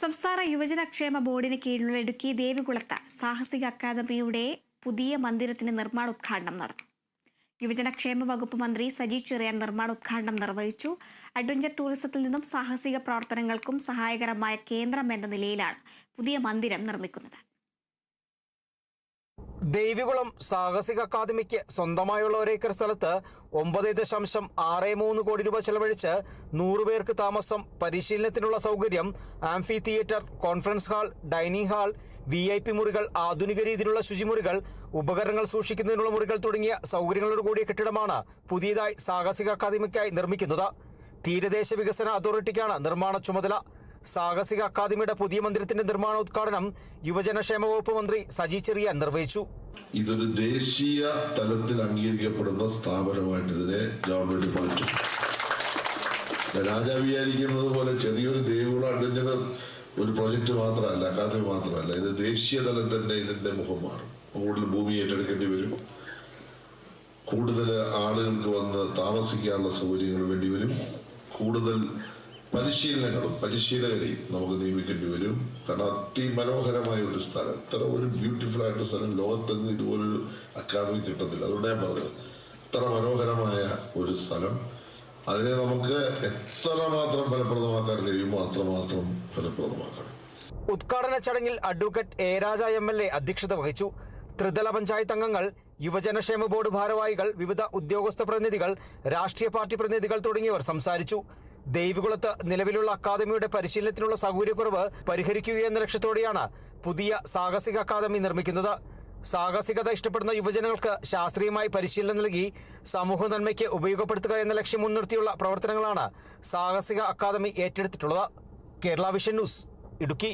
സംസ്ഥാന യുവജനക്ഷേമ ബോർഡിന് കീഴിലുള്ള ഇടുക്കി ദേവികുളത്ത് സാഹസിക അക്കാദമിയുടെ പുതിയ മന്ദിരത്തിന്റെ നിർമ്മാണോദ്ഘാടനം നടന്നു. യുവജനക്ഷേമ വകുപ്പ് മന്ത്രി സജി ചെറിയാൻ നിർമ്മാണോദ്ഘാടനം നിർവഹിച്ചു. അഡ്വഞ്ചർ ടൂറിസത്തിൽ നിന്നും സാഹസിക പ്രവർത്തനങ്ങൾക്കും സഹായകരമായ കേന്ദ്രം എന്ന നിലയിലാണ് പുതിയ മന്ദിരം നിർമ്മിക്കുന്നത്. ദേവികുളം സാഹസിക അക്കാദമിക്ക് സ്വന്തമായുള്ള ഒരേക്കർ സ്ഥലത്ത് ഒമ്പത് ദശാംശം ആറ് മൂന്ന് കോടി രൂപ ചെലവഴിച്ച് നൂറ് പേർക്ക് താമസം പരിശീലനത്തിനുള്ള സൗകര്യം amphitheatre conference hall dining hall V I P മുറികൾ ആധുനിക രീതിയിലുള്ള ശുചിമുറികൾ ഉപകരണങ്ങൾ സൂക്ഷിക്കുന്നതിനുള്ള മുറികൾ തുടങ്ങിയ സൗകര്യങ്ങളോട് കൂടിയ കെട്ടിടമാണ് പുതിയതായി സാഹസിക അക്കാദമിക്കായി നിർമ്മിക്കുന്നത്. തീരദേശ വികസന അതോറിറ്റിക്കാണ് നിർമ്മാണ ചുമതല. സാഹസിക അക്കാദമിയുടെ പുതിയ മന്ദിരത്തിന്റെ നിർമ്മാണോദ്ഘാടനം യുവജനക്ഷേമ വകുപ്പ് മന്ത്രി സജി ചെറിയാൻ നിർവഹിച്ചു. ഇതൊരു ദേശീയ തലത്തിൽ അംഗീകരിക്കപ്പെടുന്ന സ്ഥാപനമായിട്ട് ഇതിനെ ഗവൺമെന്റ് മാറ്റും. രാജാ വിചാരിക്കുന്നത് പോലെ ചെറിയൊരു ദേവികുളം ഒരു പ്രൊജക്ട് മാത്രമല്ല അക്കാദമി മാത്രമല്ല. ഇത് ദേശീയ തലത്തിൽ തന്നെ ഇതിന്റെ മുഖം മാറും. കൂടുതൽ ഭൂമി ഏറ്റെടുക്കേണ്ടി വരും. കൂടുതൽ ആളുകൾക്ക് വന്ന് താമസിക്കാനുള്ള സൗകര്യങ്ങൾ വേണ്ടി വരും. കൂടുതൽ പരിശീലനങ്ങളും പരിശീലകരെയും നമുക്ക് നിയമിക്കേണ്ടി വരും. കാരണം അതിമനോഹരമായ ഒരു സ്ഥലം. ഇത്ര ഒരു ബ്യൂട്ടിഫുൾ ആയിട്ടുള്ള സ്ഥലം ലോകത്തെങ്ങും ഇതുപോലൊരു അക്കാദമി കിട്ടത്തില്ല. അതുകൊണ്ട് ഞാൻ പറഞ്ഞത്. ഇത്ര മനോഹരമായ ഒരു സ്ഥലം. അതിനെ നമുക്ക് എത്ര മാത്രം ഫലപ്രദമാക്കാൻ കഴിയുമോ അത്രമാത്രം ഫലപ്രദമാക്കണം. ഉദ്ഘാടന ചടങ്ങിൽ advocate A Raja M L A അധ്യക്ഷത വഹിച്ചു. ത്രിതല പഞ്ചായത്ത് അംഗങ്ങൾ യുവജനക്ഷേമ ബോർഡ് ഭാരവാഹികൾ വിവിധ ഉദ്യോഗസ്ഥ പ്രതിനിധികൾ രാഷ്ട്രീയ പാർട്ടി പ്രതിനിധികൾ തുടങ്ങിയവർ സംസാരിച്ചു. ദേവികുളത്ത് നിലവിലുള്ള അക്കാദമിയുടെ പരിശീലനത്തിനുള്ള സൗകര്യക്കുറവ് പരിഹരിക്കുക എന്ന ലക്ഷ്യത്തോടെയാണ് പുതിയ സാഹസിക അക്കാദമി നിർമ്മിക്കുന്നത്. സാഹസികത ഇഷ്ടപ്പെടുന്ന യുവജനങ്ങൾക്ക് ശാസ്ത്രീയമായി പരിശീലനം നൽകി സമൂഹ നന്മയ്ക്ക് ഉപയോഗപ്പെടുത്തുക എന്ന ലക്ഷ്യം മുൻനിർത്തിയുള്ള പ്രവർത്തനങ്ങളാണ് സാഹസിക academy ഏറ്റെടുത്തിട്ടുള്ളത്. Kerala vision news Idukki.